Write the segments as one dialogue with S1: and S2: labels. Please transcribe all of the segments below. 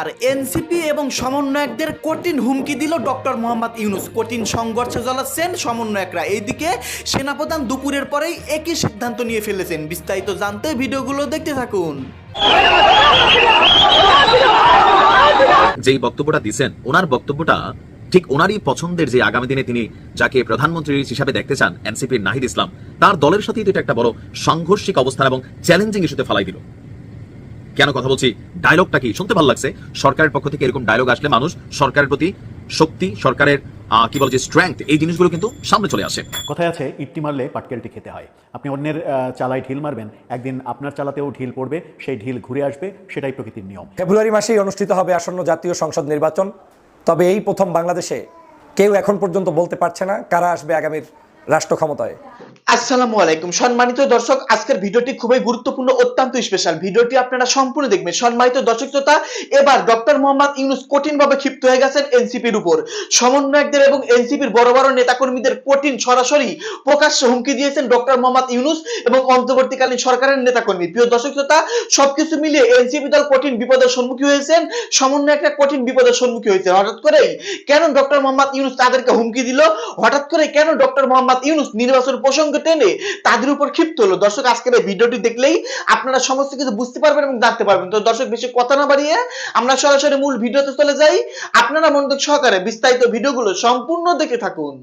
S1: এবার এনসিপি এবং সমন্বয়কদের কঠিন হুমকি দিল ডক্টর মোহাম্মদ ইউনুস। কঠিন সংঘর্ষে জ্বলাচ্ছেন সমন্বয়করা। এইদিকে সেনাপ্রধান দুপুরের পরেই একই সিদ্ধান্ত নিয়ে ফেলেছেন। বিস্তারিত জানতে ভিডিওগুলো দেখতে থাকুন।
S2: যেই বক্তব্যটা দিচ্ছেন ওনার বক্তব্যটা ঠিক ওনারই পছন্দের যে আগামী দিনে তিনি যাকে প্রধানমন্ত্রী হিসাবে দেখতে চান, এনসিপির নাহিদ ইসলাম, তার দলের সাথেই এটা একটা বড় সাংঘর্ষিক অবস্থান এবং চ্যালেঞ্জিং ইস্যুতে ফেলাই দিল। কেন কথা বলছি? ডায়লগটা কি? শুনতে ভালো লাগছে। সরকারের পক্ষ থেকে এরকম ডায়লগ আসলে মানুষ সরকারের প্রতি শক্তি সরকারের কি বলে যে স্ট্রেংথ এই জিনিসগুলো কিন্তু সামনে চলে আসে।
S3: কথায় আছে ইট্টি মারলে পাটকেলটি খেতে হয়। আপনি অন্যের আহ, চালায় ঢিল মারবেন। একদিন আপনার চালাতেও ঢিল পড়বে সেই ঢিল ঘুরে আসবে সেটাই প্রকৃতির নিয়ম।
S4: ফেব্রুয়ারি মাসেই অনুষ্ঠিত হবে আসন্ন জাতীয় সংসদ নির্বাচন। তবে এই প্রথম বাংলাদেশে কেউ এখন পর্যন্ত বলতে পারছে না কারা আসবে আগামীর রাষ্ট্র ক্ষমতায়।
S5: আসসালামু আলাইকুম। সম্মানিত দর্শক, আজকের ভিডিওটি খুবই গুরুত্বপূর্ণ, অত্যন্ত স্পেশাল ভিডিওটি আপনারা সম্পূর্ণ দেখবেন। সম্মানিত দর্শক শ্রোতা, এবার ডক্টর মোহাম্মদ ইউনুস কঠিনভাবে ক্ষিপ্ত হয়ে গেছেন এনসিপির উপর। সমন্বয়কদের এবং এনসিপির বড় বড় নেতাকর্মীদের কঠিন সরাসরি প্রকাশ্যে হুমকি দিয়েছেন ডক্টর মোহাম্মদ ইউনুস এবং অন্তর্বর্তীকালীন সরকারের নেতাকর্মী। প্রিয় দর্শক শ্রোতা, সবকিছু মিলিয়ে এনসিপি দল কঠিন বিপদের সম্মুখীন হয়েছেন, সমন্বয়করা কঠিন বিপদের সম্মুখীন হয়েছে হঠাৎ করেই কেন ডক্টর মোহাম্মদ ইউনুস তাদেরকে হুমকি দিল? হঠাৎ করে কেন ডক্টর মোহাম্মদ ইউনুস নির্বাচন প্রসঙ্গ টেনে তাদের উপর ক্ষিপ্ত হলো। দর্শক, আজকের এই ভিডিওটি দেখলেই আপনারা সমস্ত কিছু বুঝতে পারবেন এবং জানতে পারবেন। তো দর্শক, বেশি কথা না বাড়িয়ে আমরা সরাসরি মূল ভিডিওতে চলে যাই। আপনারা মনোযোগ সহকারে বিস্তারিত ভিডিওগুলো সম্পূর্ণ দেখে থাকুন।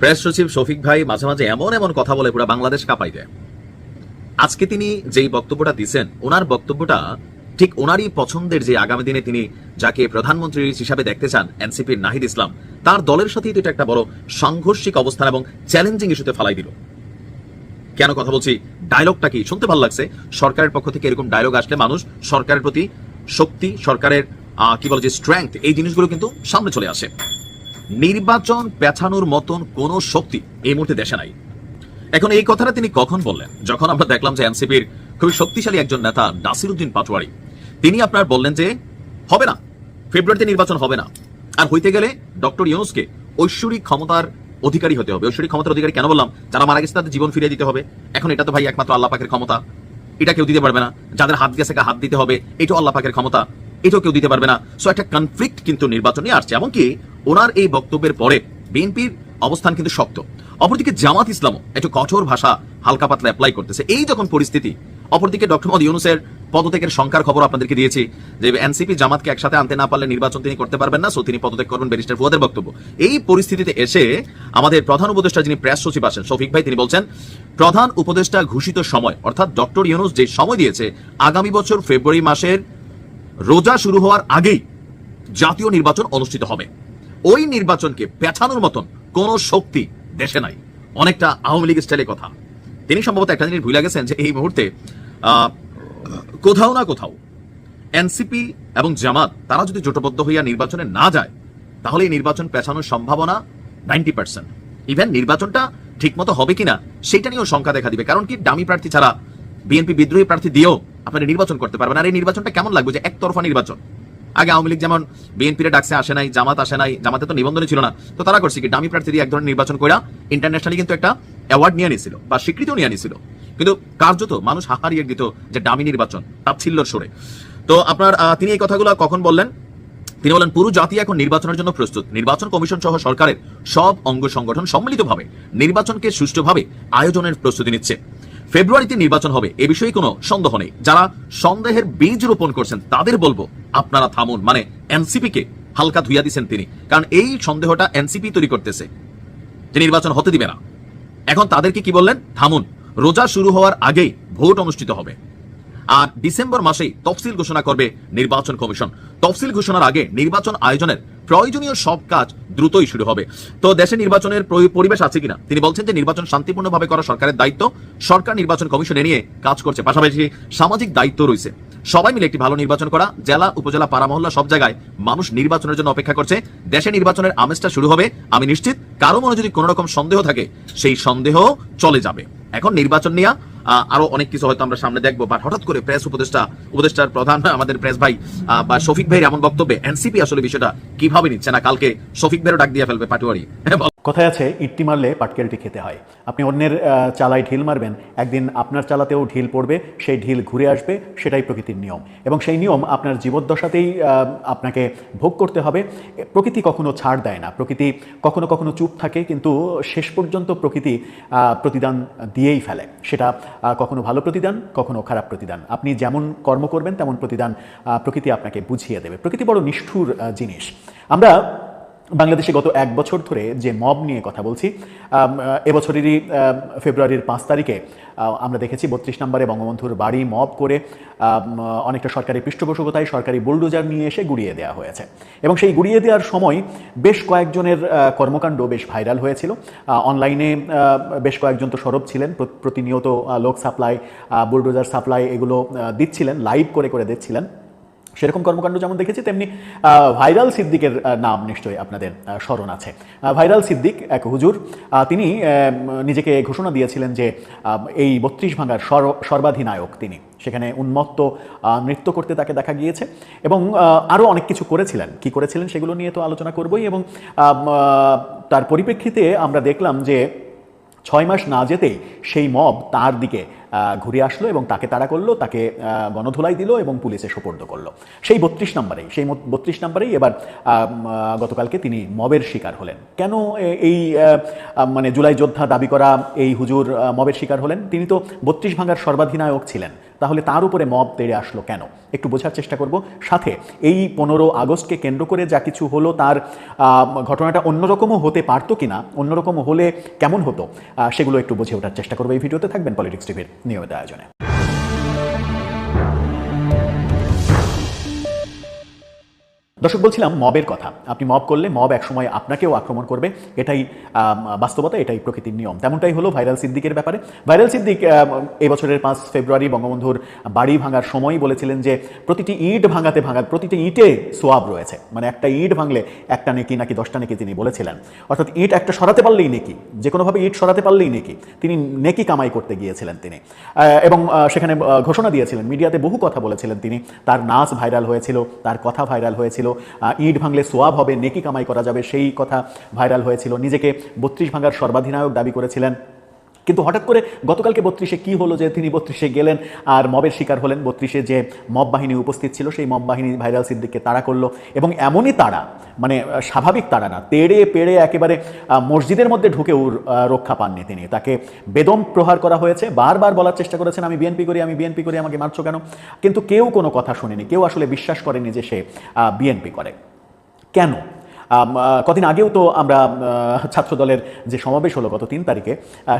S2: প্রেস সচিব শফিক ভাই মাঝে মাঝে এমন এমন কথা বলে পুরো বাংলাদেশ কাঁপাই দেয়। আজকে তিনি যেই বক্তব্যটা দিচ্ছেন ওনার বক্তব্যটা ঠিক ওনারই পছন্দের যে আগামী দিনে তিনি যাকে প্রধানমন্ত্রী হিসাবে দেখতে চান, এনসিপির নাহিদ ইসলাম, তার দলের সাথেই তো এটা একটা বড় সাংঘর্ষিক অবস্থান এবং চ্যালেঞ্জিং ইস্যুতে ফেলাই দিল। কেন কথা বলছি? ডায়লগটা কি? শুনতে ভালো লাগছে। সরকারের পক্ষ থেকে এরকম ডায়লগ আসলে মানুষ সরকারের প্রতি শক্তি, সরকারের কি বলে যে স্ট্রেংথ এই জিনিসগুলো কিন্তু সামনে চলে আসে। নির্বাচন পেছানোর মতন কোন শক্তি এই মুহূর্তে দেশে নাই। এখন এই কথাটা তিনি কখন বললেন? যখন আমরা দেখলাম যে এনসিপির খুবই শক্তিশালী একজন নেতা নাসিরুদ্দিন পাটোয়ারি তিনি আপনার বললেন যে, হবে না, ফেব্রুয়ারিতে নির্বাচন হবে না। আর হইতে গেলে ডক্টর ইউনুসকে ঐশ্বরিক ক্ষমতার অধিকারী হতে হবে। ঐশ্বরিক ক্ষমতার অধিকারী কেন বললাম? যারা মারা গেছে তাদের জীবন ফিরিয়ে দিতে হবে। এখন এটা তো ভাই একমাত্র আল্লাহ পাকের ক্ষমতা। এটা কেউ দিতে পারবে না। যাদের হাত গেছে হাত দিতে হবে, এটাও আল্লাহ পাকের ক্ষমতা। এটাও কেউ দিতে পারবে না। সো একটা কনফ্লিক্ট কিন্তু নির্বাচন আসছে। এমনকি ওনার এই বক্তব্যের পরে বিএনপির অবস্থান কিন্তু শক্ত। অপরদিকে জামাত ইসলামও একটু কঠোর ভাষা হালকা পাতলা অ্যাপ্লাই করতেছে। এই যখন পরিস্থিতি অপরদিকে ডক্টর মোহাম্মদ ইউনুসের পদত্যাগের সংখ্যার খবর আপনাদেরকে দিয়েছি যে এনসিপি জামাতকে একসাথে আনতে না পারলে নির্বাচন তিনি করতে পারবেন না, সো তিনি পদত্যাগ করবেন ব্যারিস্টার ফুয়াদের বক্তব্য। এই পরিস্থিতিতে এসে আমাদের প্রধান উপদেষ্টা যিনি প্রেস সচিব আছেন, শফিক ভাই, তিনি বলছেন, প্রধান উপদেষ্টা ঘোষিত সময়, অর্থাৎ ডক্টর ইউনুস যে সময় দিয়েছে, আগামী বছর ফেব্রুয়ারি মাসের রোজা শুরু হওয়ার আগেই জাতীয় নির্বাচন অনুষ্ঠিত হবে। ওই নির্বাচনকে পেছানোর মতন কোন শক্তি দেশে নাই। অনেকটা আওয়ামী লীগ স্টাইলে কথা। তিনি সম্ভবত একটা জিনিস ভুলে গেছেন যে এই মুহূর্তে কোথাও না কোথাও, এনসিপি এবং জামাত, তারা যদি জোটবদ্ধ হইয়া নির্বাচনে না যায়, তাহলে এই নির্বাচন পেছানোর সম্ভাবনা নাইনটি পার্সেন্ট। ইভেন নির্বাচনটা ঠিকমতো হবে কিনা, সেটা নিয়েও শঙ্কা দেখা দিবে। কারণ কি ডামি প্রার্থী ছাড়া, বিএনপি বিদ্রোহী প্রার্থী দিয়েও আপনারা নির্বাচন করতে পারবেন। আর এই নির্বাচনটা কেমন লাগবে যে একতরফা নির্বাচন? আগে আওয়ামী লীগ যেমন বিএনপির ডাকসে আসে নাই, জামাত আসে নাই, জামাতে তো নিবন্ধনই ছিল না, তো তারা করছে কি ডামি প্রার্থী দিয়ে এক ধরনের নির্বাচন করা ইন্টারন্যাশনালি কিন্তু একটা অ্যাওয়ার্ড নিয়ে নিছিল বা স্বীকৃতিও নিয়ে নিছিল কিন্তু কার্যত মানুষ হাহারিয়ে দিত যে ডামি নির্বাচন তাচ্ছিল্যর সরে। তো আপনার তিনি এই কথাগুলো কখন বললেন? তিনি বলেন পুরো জাতি এখন নির্বাচনের জন্য প্রস্তুত। নির্বাচন কমিশন সহ সরকারের সব অঙ্গ সংগঠন সম্মিলিতভাবে নির্বাচনকে সুষ্ঠুভাবে আয়োজনের প্রস্তুতি নিচ্ছে। ফেব্রুয়ারিতে নির্বাচন হবে, এ বিষয়ে কোনো সন্দেহ নেই। যারা সন্দেহের বীজ রোপণ করছেন, তাদের বলব, আপনারা থামুন। মানে এনসিপি কে হালকা ধুইয়া দিচ্ছেন তিনি। কারণ এই সন্দেহটা এনসিপি তৈরি করতেছে যে নির্বাচন হতে দিবে না। এখন তাদেরকে কি বললেন? থামুন। রোজা শুরু হওয়ার আগেই ভোট অনুষ্ঠিত হবে। আর ডিসেম্বর মাসেই তফসিল ঘোষণা করবে নির্বাচন কমিশন। তফসিল ঘোষণার আগে নির্বাচন আয়োজনের প্রয়োজনীয় সব কাজ দ্রুতই শুরু হবে। তো দেশে নির্বাচনের পরিবেশ আছে কিনা? তিনি বলছেন যে নির্বাচন শান্তিপূর্ণভাবে করা সরকারের দায়িত্ব। সরকার নির্বাচন কমিশনে নিয়ে কাজ করছে। পাশাপাশি সামাজিক দায়িত্ব রয়েছে। সবাই মিলে একটি ভালো নির্বাচন করা, জেলা, উপজেলা, পাড়া সব জায়গায় মানুষ নির্বাচনের জন্য অপেক্ষা করছে। দেশে নির্বাচনের আমেজটা শুরু হবে, আমি নিশ্চিত কারও মনে যদি কোনো রকম সন্দেহ থাকে, সেই সন্দেহ চলে যাবে। এখন নির্বাচন নিয়ে আরও অনেক কিছু হয়তো আমরা সামনে দেখব বাট হঠাৎ করে প্রেস উপদেষ্টা, উপদেষ্টার প্রধান আমাদের প্রেস ভাই বা শফিক ভাইয়ের এমন বক্তব্যে, এনসিপি আসলে বিষয়টা কীভাবে নিচ্ছে না? কালকে শফিক ভাইয়েরও ডাক দিয়ে ফেলবে পাটুয়ারি।
S3: কথায় আছে, ইট্টি মারলে পাটকেলটি খেতে হয়। আপনি অন্যের চালায় ঢিল মারবেন। একদিন আপনার চালাতেও ঢিল পড়বে, সেই ঢিল ঘুরে আসবে, সেটাই প্রকৃতির নিয়ম। এবং সেই নিয়ম আপনার জীবদ্দশাতেই আপনাকে ভোগ করতে হবে। প্রকৃতি কখনো ছাড় দেয় না। প্রকৃতি কখনো কখনো চুপ থাকে, কিন্তু শেষ পর্যন্ত প্রকৃতি প্রতিদান দিয়েই ফেলে। সেটা কখনো ভালো প্রতিদান, কখনো খারাপ প্রতিদান। আপনি যেমন কর্ম করবেন, তেমন প্রতিদান প্রকৃতি আপনাকে বুঝিয়ে দেবে। প্রকৃতি বড় নিষ্ঠুর জিনিস। আমরা বাংলাদেশে গত এক বছর ধরে যে মব নিয়ে কথা বলছি এবছরেরই ফেব্রুয়ারির পাঁচ তারিখে আমরা দেখেছি বত্রিশ নম্বরে বঙ্গবন্ধুর বাড়ি মব করে অনেকটা সরকারি পৃষ্ঠপোষকতায় সরকারি বুলডোজার নিয়ে এসে গুড়িয়ে দেওয়া হয়েছে। এবং সেই গুড়িয়ে দেওয়ার সময় বেশ কয়েকজনের কর্মকাণ্ড বেশ ভাইরাল হয়েছিল। অনলাইনে বেশ কয়েকজন তো সরব ছিলেন প্রতিনিয়ত লোক সাপ্লাই বুলডোজার সাপ্লাই এগুলো দিচ্ছিলেন, লাইভ করে করে দিচ্ছিলেন। সেরকম কর্মকাণ্ড যেমন দেখেছি, তেমনি ভাইরাল সিদ্দিকের নাম নিশ্চয়ই আপনাদের স্মরণ আছে। ভাইরাল সিদ্দিক এক হুজুর তিনি নিজেকে ঘোষণা দিয়েছিলেন যে এই বত্রিশ ভাঙার সর্বাধিনায়ক তিনি। সেখানে উন্মত্ত নৃত্য করতে তাকে দেখা গিয়েছে এবং আরও অনেক কিছু করেছিলেন। কি করেছিলেন সেগুলো নিয়ে তো আলোচনা করবই এবং তার পরিপ্রেক্ষিতে আমরা দেখলাম যে ছয় মাস না যেতেই সেই মব তার দিকে ঘুরে আসলো এবং তাকে তাড়া করল, তাকে গণধুলাই দিল এবং পুলিশে সোপর্দ করল। সেই বত্রিশ নম্বরেই, সেই বত্রিশ নম্বরেই এবার গতকালকে তিনি মবের শিকার হলেন। কেন এই মানে জুলাই যোদ্ধা দাবি করা এই হুজুর মবের শিকার হলেন? তিনি তো বত্রিশ ভাঙার সর্বাধিনায়ক ছিলেন। তাহলে তার উপরে মব তেড়ে আসলো কেন? একটু বোঝার চেষ্টা করব। সাথে, এই পনেরো আগস্টকে কেন্দ্র করে যা কিছু হলো তার ঘটনাটা অন্যরকমও হতে পারতো কি না অন্যরকম হলে কেমন হতো সেগুলো একটু বুঝে ওঠার চেষ্টা করব এই ভিডিওতে। থাকবেন পলিটিক্স টিভির নিয়মিত আয়োজনে। দর্শক বলছিলাম মবের কথা। আপনি মব করলে মব একসময় আপনাকেও আক্রমণ করবে। এটাই বাস্তবতা এটাই প্রকৃতির নিয়ম। তেমনটাই হলো ভাইরাল সিদ্দিকের ব্যাপারে। ভাইরাল সিদ্দিক আম, এই বছরের পাঁচ ফেব্রুয়ারি বঙ্গবন্ধুর বাড়ি ভাঙার সময় বলেছিলেন যে প্রতিটি ইট ভাঙাতে ভাঙার প্রতিটি ইটে সোয়াব রয়েছে। মানে একটা ইট ভাঙলে একটা নেকি নাকি দশটা নেকি তিনি বলেছিলেন। অর্থাৎ ইট একটা সরাতে পারলেই নেকি যে কোনোভাবে ইট সরাতে পারলেই নেকি তিনি নেকি কামাই করতে গিয়েছিলেন তিনি। এবং সেখানে ঘোষণা দিয়েছিলেন মিডিয়াতে বহু কথা বলেছিলেন তিনি। তার নাচ ভাইরাল হয়েছিল তার কথা ভাইরাল হয়েছিল ইট ভাঙলে সোয়াব হবে, নেকি কামাই করা যাবে, সেই কথা ভাইরাল হয়েছিল। নিজেকে বত্রিশ ভাঙার সর্বাধিনায়ক দাবি করেছিলেন কিন্তু হঠাৎ করে গতকালকে বত্রিশে কি হলো যে তিনি বত্রিশে গেলেন আর মবের শিকার হলেন বত্রিশে যে মব বাহিনী উপস্থিত ছিল, সেই মব বাহিনী ভাইরাল সিদ্দিককে তাড়া করল এবং এমনই তাড়া মানে স্বাভাবিক তাড়া না, তেড়ে পেড়ে একেবারে মসজিদের মধ্যে ঢুকেও রক্ষা পাননি তিনি। তাকে বেদম প্রহার করা হয়েছে, বারবার বলার চেষ্টা করেছেন, আমি বিএনপি করি, আমি বিএনপি করি, আমাকে মারছো কেন? কিন্তু কেউ কোনো কথা শুনেনি, কেউ আসলে বিশ্বাস করেনি যে সে বিএনপি করে। কেন? কদিন আগেও তো আমরা ছাত্র দলের যে সমাবেশ হলো গত তিন তারিখে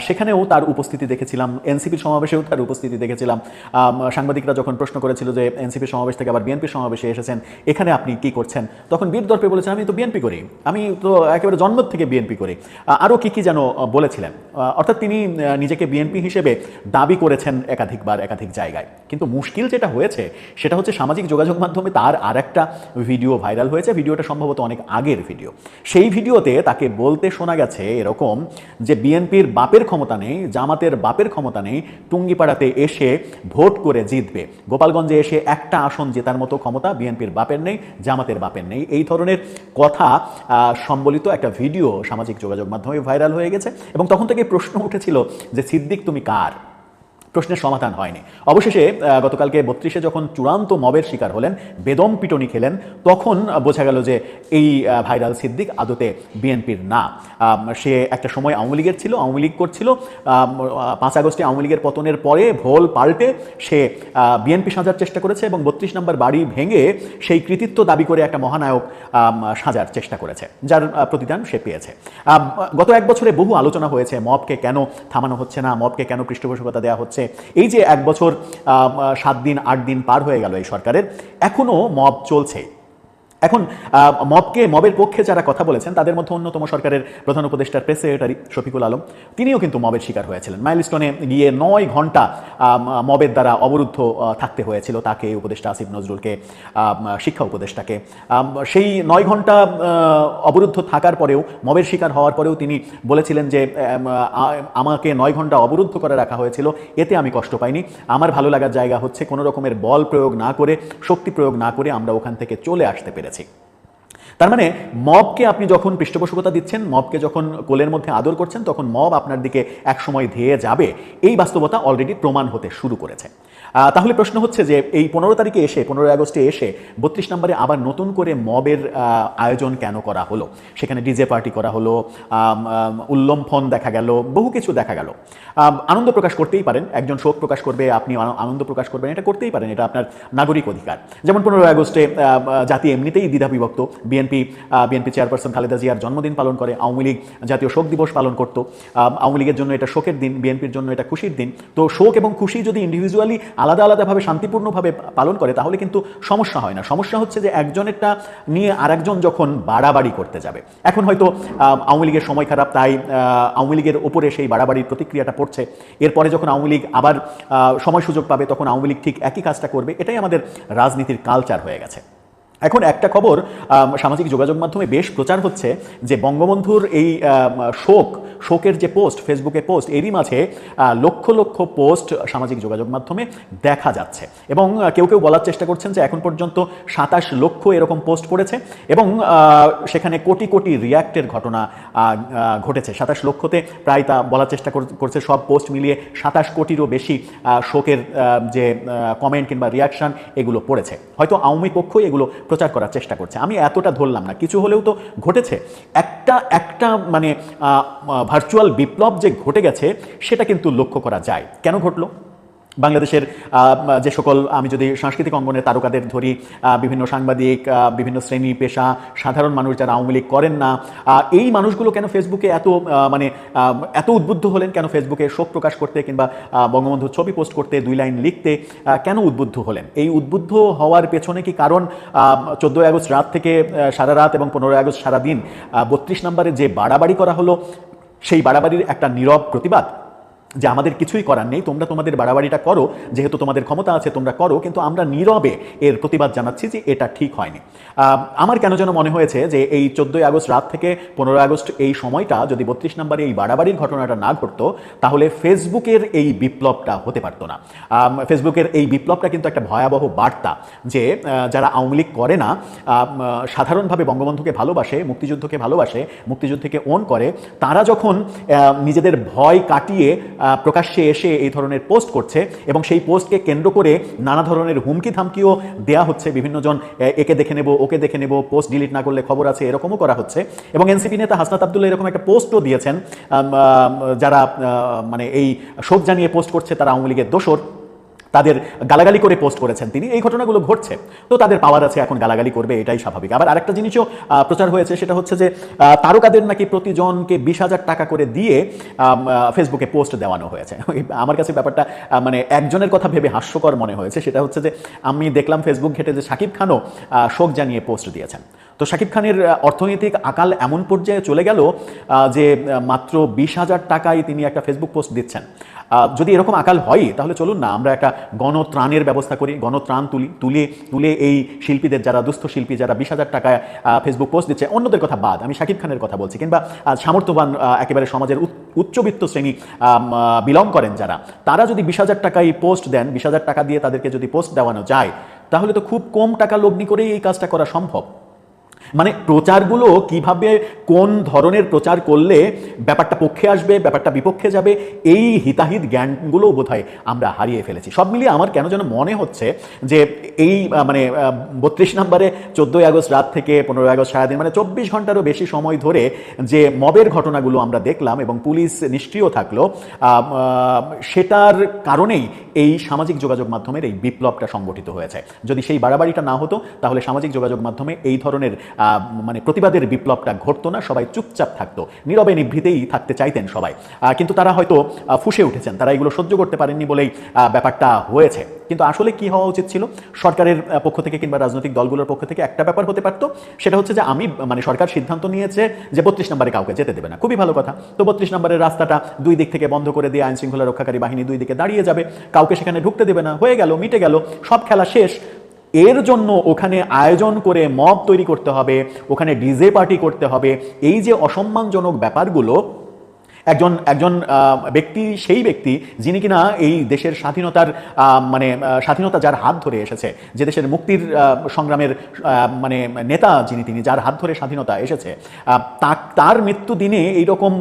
S3: সেখানেও তার উপস্থিতি দেখেছিলাম, এনসিপির সমাবেশেও তার উপস্থিতি দেখেছিলাম। সাংবাদিকরা যখন প্রশ্ন করেছিল যে এনসিপির সমাবেশ থেকে আবার বিএনপির সমাবেশে এসেছেন, এখানে আপনি কি করছেন? তখন বীর দর্পে বলেছেন, আমি তো বিএনপি করি। আমি তো একেবারে জন্ম থেকে বিএনপি করি। আরও কি কি যেন বলেছিলেন। অর্থাৎ তিনি নিজেকে বিএনপি হিসেবে দাবি করেছেন একাধিকবার, একাধিক জায়গায়। কিন্তু মুশকিল যেটা হয়েছে, সেটা হচ্ছে সামাজিক যোগাযোগ মাধ্যমে তার আর একটা ভিডিও ভাইরাল হয়েছে। ভিডিওটা সম্ভবত অনেক আগের। ভিডিও। সেই ভিডিওতে তাকে বলতে শোনা গেছে এরকম যে বিএনপির বাপের ক্ষমতা নেই, জামাতের বাপের ক্ষমতা নেই, টুঙ্গিপাড়াতে এসে ভোট করে জিতবে। গোপালগঞ্জে এসে একটা আসন জেতার মতো ক্ষমতা বিএনপির বাপের নেই, জামাতের বাপের নেই। এই ধরনের কথা সম্বলিত একটা ভিডিও সামাজিক যোগাযোগ মাধ্যমে ভাইরাল হয়ে গেছে এবং তখন থেকে প্রশ্ন উঠেছিল যে সিদ্দিক তুমি কার? প্রশ্নের সমাধান হয়নি। অবশেষে গতকালকে বত্রিশে যখন চূড়ান্ত মবের শিকার হলেন, বেদম পিটনি খেলেন, তখন বোঝা গেল যে এই ভাইরাল সিদ্দিক আদতে বিএনপির না। সে একটা সময় আওয়ামী লীগের ছিল, আওয়ামী লীগ করছিল। পাঁচ আগস্টে আওয়ামী লীগের পতনের পরে ভোল পাল্টে সে বিএনপি সাজার চেষ্টা করেছে এবং বত্রিশ নম্বর বাড়ি ভেঙে সেই কৃতিত্ব দাবি করে একটা মহানায়ক সাজার চেষ্টা করেছে, যার প্রতিদান সে পেয়েছে। গত এক বছরে বহু আলোচনা হয়েছে, মবকে কেন থামানো হচ্ছে না, মবকে কেন পৃষ্ঠপোষকতা দেওয়া হচ্ছে এই যে এক বছর সাত দিন, আট দিন পার হয়ে গেল এই সরকারের এখনও মব চলছে। এখন মবকে, মবের পক্ষে যারা কথা বলেছেন, তাদের মধ্যে অন্যতম সরকারের প্রধান উপদেষ্টার প্রেস সেক্রেটারি শফিকুল আলম, তিনিও কিন্তু মবের শিকার হয়েছিলেন। মাইলস্টোনে গিয়ে নয় ঘণ্টা মবের দ্বারা অবরুদ্ধ থাকতে হয়েছিল তাকে উপদেষ্টা আসিফ নজরুলকে শিক্ষা উপদেষ্টাকে। সেই নয় ঘণ্টা অবরুদ্ধ থাকার পরেও, মবের শিকার হওয়ার পরেও তিনি বলেছিলেন যে আমাকে নয় ঘণ্টা অবরুদ্ধ করে রাখা হয়েছিল, এতে আমি কষ্ট পাইনি। আমার ভালো লাগার জায়গা হচ্ছে কোনো রকমের বল প্রয়োগ না করে, শক্তি প্রয়োগ না করে আমরা ওখান থেকে চলে আসতে পেরেছি। তার মানে মবকে আপনি যখন পৃষ্ঠপোষকতা দিচ্ছেন, মবকে যখন কোলের মধ্যে আদর করছেন, তখন মব আপনার দিকে একসময় ধেয়ে যাবে। এই বাস্তবতা অলরেডি প্রমাণ হতে শুরু করেছে। তাহলে প্রশ্ন হচ্ছে যে এই পনেরো তারিখে এসে, পনেরোই আগস্টে এসে বত্রিশ নম্বরে আবার নতুন করে মবের আয়োজন কেন করা হলো? সেখানে ডিজে পার্টি করা হলো উল্লম্ফন দেখা গেল, বহু কিছু দেখা গেল। আনন্দ প্রকাশ করতেই পারেন, একজন শোক প্রকাশ করবে, আপনি আনন্দ প্রকাশ করবেন, এটা করতেই পারেন, এটা আপনার নাগরিক অধিকার। যেমন পনেরোই আগস্টে জাতি এমনিতেই দ্বিধা বিভক্ত বিএনপি বিএনপি চেয়ারপারসন খালেদা জিয়ার জন্মদিন পালন করে, আওয়ামী লীগ জাতীয় শোক দিবস পালন করতো আওয়ামী লীগের জন্য এটা শোকের দিন, বিএনপির জন্য এটা খুশির দিন। তো শোক এবং খুশি যদি ইন্ডিভিজুয়ালি আলাদা আলাদাভাবে শান্তিপূর্ণভাবে পালন করে, তাহলে কিন্তু সমস্যা হয় না। সমস্যা হচ্ছে যে একজনেরটা নিয়ে আরেকজন যখন বাড়াবাড়ি করতে যাবে, এখন হয়তো আওয়ামী লীগের সময় খারাপ, তাই আওয়ামী লীগের ওপরে সেই বাড়াবাড়ির প্রতিক্রিয়াটা পড়ছে। এরপরে যখন আওয়ামী লীগ আবার সময় সুযোগ পাবে, তখন আওয়ামী লীগ ঠিক একই কাজটা করবে। এটাই আমাদের রাজনীতির কালচার হয়ে গেছে। এখন একটা খবর সামাজিক যোগাযোগ মাধ্যমে বেশ প্রচার হচ্ছে যে বঙ্গবন্ধুর এই শোক, শোকের যে পোস্ট, ফেসবুকে পোস্ট, এরই মাঝে লক্ষ লক্ষ পোস্ট সামাজিক যোগাযোগ মাধ্যমে দেখা যাচ্ছে। এবং কেউ কেউ বলার চেষ্টা করছেন যে এখন পর্যন্ত সাতাশ লক্ষ এরকম পোস্ট পড়েছে এবং সেখানে কোটি কোটি রিয়াক্টের ঘটনা ঘটেছে। সাতাশ লক্ষতে প্রায় তা বলার চেষ্টা কর- করছে সব পোস্ট মিলিয়ে সাতাশ কোটিরও বেশি শোকের যে কমেন্ট কিংবা রিয়াকশন এগুলো পড়েছে। হয়তো আওয়ামী পক্ষই এগুলো প্রচার করার চেষ্টা করছে। আমি এতটা ধরলাম না। কিছু হলেও তো ঘটেছে। একটা একটা মানে ভার্চুয়াল বিপ্লব যে ঘটে গেছে, সেটা কিন্তু লক্ষ্য করা যায়। কেন ঘটলো? বাংলাদেশের যে সকল, আমি যদি সাংস্কৃতিক অঙ্গনের তারকাদের ধরি বিভিন্ন সাংবাদিক বিভিন্ন শ্রেণি, পেশা, সাধারণ মানুষ যারা আওয়ামী লীগ করেন না এই মানুষগুলো কেন ফেসবুকে এত মানে এত উদ্বুদ্ধ হলেন? কেন ফেসবুকে শোক প্রকাশ করতে কিংবা বঙ্গবন্ধুর ছবি পোস্ট করতে দুই লাইন লিখতে কেন উদ্বুদ্ধ হলেন? এই উদ্বুদ্ধ হওয়ার পেছনে কি কারণ? চোদ্দোই আগস্ট রাত থেকে সারা রাত এবং পনেরোই আগস্ট সারাদিন বত্রিশ নম্বরে যে বাড়াবাড়ি করা হলো, সেই বাড়াবাড়ির একটা নীরব প্রতিবাদ? যে আমাদের কিছুই করার নেই, তোমরা তোমাদের বাড়াবাড়িটা করো, যেহেতু তোমাদের ক্ষমতা আছে, তোমরা করো, কিন্তু আমরা নীরবে এর প্রতিবাদ জানাচ্ছি যে এটা ঠিক হয়নি। আমার কেন যেন মনে হয়েছে যে এই চোদ্দোই আগস্ট রাত থেকে পনেরোই আগস্ট এই সময়টা, যদি বত্রিশ নম্বরে এই বাড়াবাড়ির ঘটনাটা না ঘটতো, তাহলে ফেসবুকের এই বিপ্লবটা হতে পারতো না। ফেসবুকের এই বিপ্লবটা কিন্তু একটা ভয়াবহ বার্তা যে যারা আওয়ামী লীগ করে না সাধারণভাবে বঙ্গবন্ধুকে ভালোবাসে, মুক্তিযুদ্ধকে ভালোবাসে মুক্তিযুদ্ধকে ওন করে, তারা যখন নিজেদের ভয় কাটিয়ে প্রকাশ্যে এসে এই ধরনের পোস্ট করছে এবং সেই পোস্টকে কেন্দ্র করে নানা ধরনের হুমকি ধামকিও দেয়া হচ্ছে বিভিন্নজন। জন একে দেখে নেব, ওকে দেখে নেব, পোস্ট ডিলিট না করলে খবর আছে, এরকমও করা হচ্ছে। এবং এনসিপি নেতা হাসনাত আবদুল্লাহ এরকম একটা পোস্টও দিয়েছেন যারা মানে এই শোক জানিয়ে পোস্ট করছে, তারা আওয়ামী লীগের দোসর তাদের গালাগালি করে পোস্ট করেছেন তিনি। এই ঘটনাগুলো ঘটছে। তো তাদের পাওয়ার আছে, এখন গালাগালি করবে, এটাই স্বাভাবিক। আবার আরেকটা জিনিসও প্রচার হয়েছে, সেটা হচ্ছে যে তারকাদের নাকি প্রতিজনকে বিশ হাজার টাকা করে দিয়ে ফেসবুকে পোস্ট দেওয়ানো হয়েছে। আমার কাছে ব্যাপারটা মানে একজনের কথা ভেবে হাস্যকর মনে হয়েছে। সেটা হচ্ছে যে, আমি দেখলাম ফেসবুক ঘেটে যে শাকিব খানও শোক জানিয়ে পোস্ট দিয়েছেন। তো শাকিব খানের অর্থনৈতিক আকাল এমন পর্যায়ে চলে গেল যে মাত্র বিশ হাজার টাকায় তিনি একটা ফেসবুক পোস্ট দিচ্ছেন। যদি এরকম আকাল হয়, তাহলে চলুন না, আমরা একটা গণত্রাণের ব্যবস্থা করি, গণত্রাণ তুলি, তুলে তুলে এই শিল্পীদের যারা, দুস্থ শিল্পী যারা বিশ হাজার টাকায় ফেসবুক পোস্ট দিচ্ছে, অন্যদের কথা বাদ, আমি শাকিব খানের কথা বলছি, কিংবা সামর্থ্যবান একেবারে সমাজের উচ্চবিত্ত শ্রেণি বিলং করেন যারা, তারা যদি বিশ হাজার টাকায় পোস্ট দেন, বিশ হাজার টাকা দিয়ে তাদেরকে যদি পোস্ট দেওয়ানো যায়, তাহলে তো খুব কম টাকা লগ্নি করেই এই কাজটা করা সম্ভব। মানে প্রচারগুলো কীভাবে, কোন ধরনের প্রচার করলে ব্যাপারটা পক্ষে আসবে, ব্যাপারটা বিপক্ষে যাবে, এই হিতাহিত জ্ঞানগুলো বোধহয় আমরা হারিয়ে ফেলেছি। সব মিলিয়ে আমার কেন যেন মনে হচ্ছে যে এই মানে বত্রিশ নম্বরে চোদ্দোই আগস্ট রাত থেকে পনেরোই আগস্ট সারাদিন মানে চব্বিশ ঘন্টারও বেশি সময় ধরে যে মবের ঘটনাগুলো আমরা দেখলাম এবং পুলিশ নিষ্ক্রিয় থাকল সেটার কারণেই এই সামাজিক যোগাযোগ মাধ্যমের এই বিপ্লবটা সংগঠিত হয়েছে। যদি সেই বাড়াবাড়িটা না হতো, তাহলে সামাজিক যোগাযোগ মাধ্যমে এই ধরনের মানে প্রতিবাদের বিপ্লবটা ঘটতো না, সবাই চুপচাপ থাকতো, নীরবে নিভৃতেই থাকতে চাইতেন সবাই। কিন্তু তারা হয়তো ফুঁসে উঠেছেন, তারা এগুলো সহ্য করতে পারেননি বলেই ব্যাপারটা হয়েছে। কিন্তু আসলে কি হওয়া উচিত ছিল? সরকারের পক্ষ থেকে কিংবা রাজনৈতিক দলগুলোর পক্ষ থেকে একটা ব্যাপার হতে পারতো, সেটা হচ্ছে যে আমি মানে সরকার সিদ্ধান্ত নিয়েছে যে বত্রিশ নম্বরে কাউকে যেতে দেবে না। খুবই ভালো কথা। তো বত্রিশ নম্বরের রাস্তাটা দুই দিক থেকে বন্ধ করে দিয়ে আইন শৃঙ্খলা রক্ষাকারী বাহিনী দুই দিকে দাঁড়িয়ে যাবে, কাউকে সেখানে ঢুকতে দেবে না, হয়ে গেল, মিটে গেল, সব খেলা শেষ এর জন্য ওখানে আয়োজন করে মব তৈরি করতে হবে, ওখানে ডিজে পার্টি করতে হবে। এই যে অসম্মানজনক ব্যাপারগুলো, একজন একজন ব্যক্তি, সেই ব্যক্তি যিনি কিনা এই দেশের স্বাধীনতার মানে স্বাধীনতা যার হাত ধরে এসেছে, যে দেশের মুক্তির সংগ্রামের মানে নেতা যিনি, তিনি যার হাত ধরে স্বাধীনতা এসেছে তার মৃত্যু দিনে এইরকম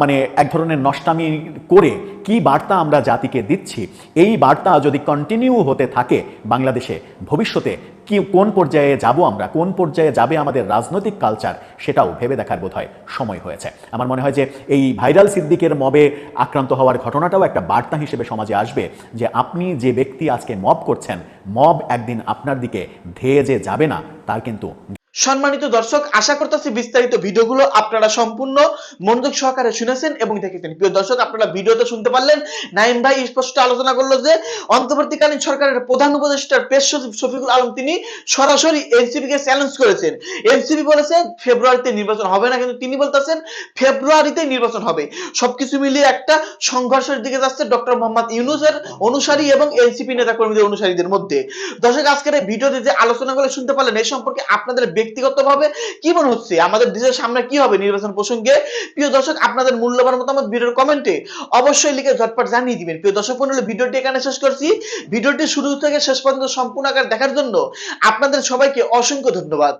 S3: মানে এক ধরনের নষ্টামি করে কি বার্তা আমরা জাতিকে দিচ্ছি? এই বার্তা যদি কন্টিনিউ হতে থাকে বাংলাদেশে, ভবিষ্যতে কি, কোন পর্যায়ে যাব আমরা? কোন পর্যায়ে যাবে আমাদের রাজনৈতিক কালচার সেটাও ভেবে দেখার বোধ সময় হয়েছে। আমার মনে হয় যে এই ভাইরাল সিদ্দিকের মবে আক্রান্ত হওয়ার ঘটনাটাও একটা বার্তা হিসেবে সমাজে আসবে যে আপনি যে ব্যক্তি আজকে মব করছেন, মব একদিন আপনার দিকে ধেয়ে যে যাবে না, তার কিন্তু
S5: সম্মানিত দর্শক, আশা করতেছি বিস্তারিত ভিডিওগুলো আপনারা সম্পূর্ণ মনোযোগ সহকারে শুনেছেন এবং দেখেছেন। প্রিয় দর্শক, আপনারা ভিডিওতে শুনতে পারলেন নাইম ভাই স্পষ্ট আলোচনা করল যে, অন্তর্বর্তীকালীন সরকারের প্রধান উপদেষ্টার পেশ সচিব শফিকুল আলম তিনি সরাসরি এনসিপি কে চ্যালেঞ্জ করেছেন। এনসিপি বলেছেন ফেব্রুয়ারিতে নির্বাচন হবে না, কিন্তু তিনি বলতেছেন ফেব্রুয়ারিতে নির্বাচন হবে। সবকিছু মিলিয়ে একটা সংঘর্ষের দিকে যাচ্ছে ডক্টর মোহাম্মদ ইউনুসের অনুসারী এবং এনসিপি নেতা কর্মীদের অনুসারীদের মধ্যে। দর্শক, আজকের ভিডিওতে যে আলোচনাগুলো শুনতে পারলেন এই সম্পর্কে আপনাদের ব্যক্তিগতভাবে কি মনে হচ্ছে? আমাদের দেশের সামনে কি হবে নির্বাচন প্রসঙ্গে? প্রিয় দর্শক, আপনাদের মূল্যবান মতামত ভিডিওর কমেন্টে অবশ্যই লিখে ঝটপট জানিয়ে দিবেন। প্রিয় দর্শক মন্ডলী, ভিডিওটি এখানে শেষ করছি। ভিডিওটি শুরু থেকে শেষ পর্যন্ত সম্পূর্ণ আকার দেখার জন্য আপনাদের সবাইকে অসংখ্য ধন্যবাদ।